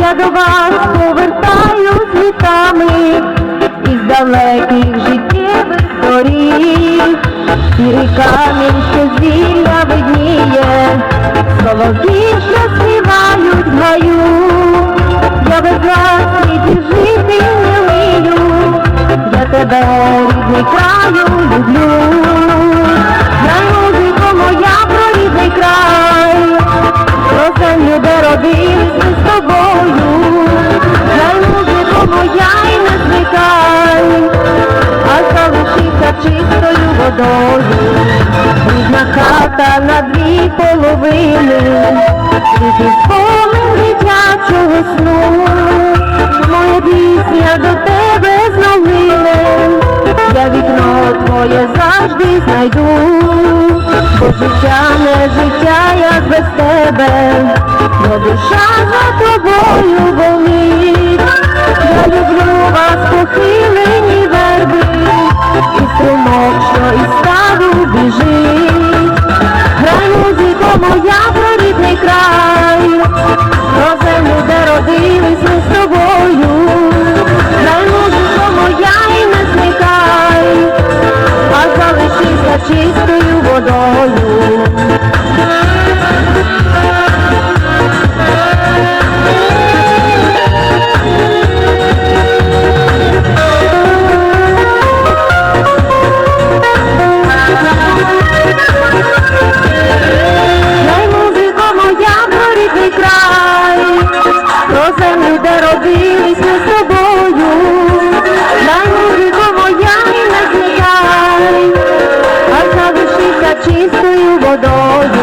я до вас повертаюсь вітами із далеких життєвих сторін, Сірий камінь, що звілля видніє, солов'ї, що водою. Рідна хата на дві половини, світлий спомин дитячого сну. Моя пісня до тебе з я вікно твоє завжди знайду, бо життя не життя, як без тебе, бо душа за тобою болить. моя про рідний край, про землю, де родились. তুই বদল